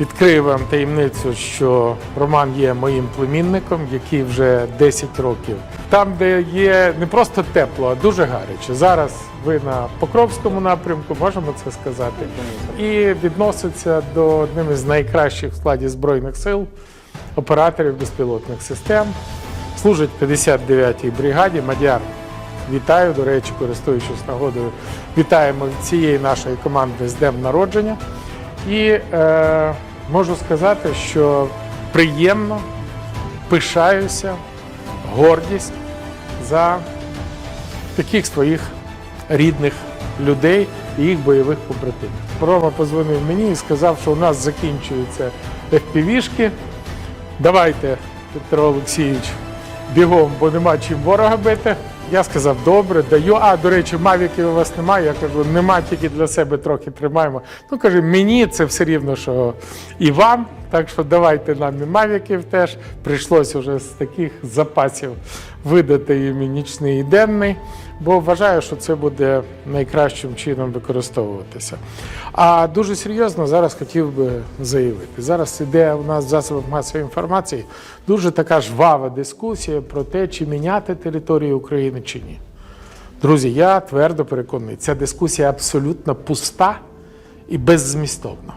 Відкрию вам таємницю, що Роман є моїм племінником, який вже 10 років. Там, де є не просто тепло, а дуже гаряче. Зараз ви на Покровському напрямку, можемо це сказати, і відноситься до одним із найкращих в складі Збройних сил операторів безпілотних систем. Служить в 59-й бригаді. Мадяр, вітаю. До речі, користуючись нагодою, вітаємо цієї нашої команди з днем народження. І е, можу сказати, що приємно пишаюся, гордість за таких своїх рідних людей і їх бойових побратимів. Рома позвонив мені і сказав, що у нас закінчуються FPV-шки. Давайте, Петро Олексійович, бігом, бо нема чим ворога бити. Я сказав, добре, даю. А, до речі, мавіків у вас немає. Я кажу, нема, тільки для себе трохи тримаємо. Ну, каже, мені це все рівно, що і вам. Так що давайте нам і мавіків теж. Прийшлось уже з таких запасів видати їм і нічний і денний, бо вважаю, що це буде найкращим чином використовуватися. А дуже серйозно зараз хотів би заявити. Зараз іде у нас в засобах масової інформації дуже така жвава дискусія про те, чи міняти територію України чи ні. Друзі, я твердо переконаний, ця дискусія абсолютно пуста і беззмістовна.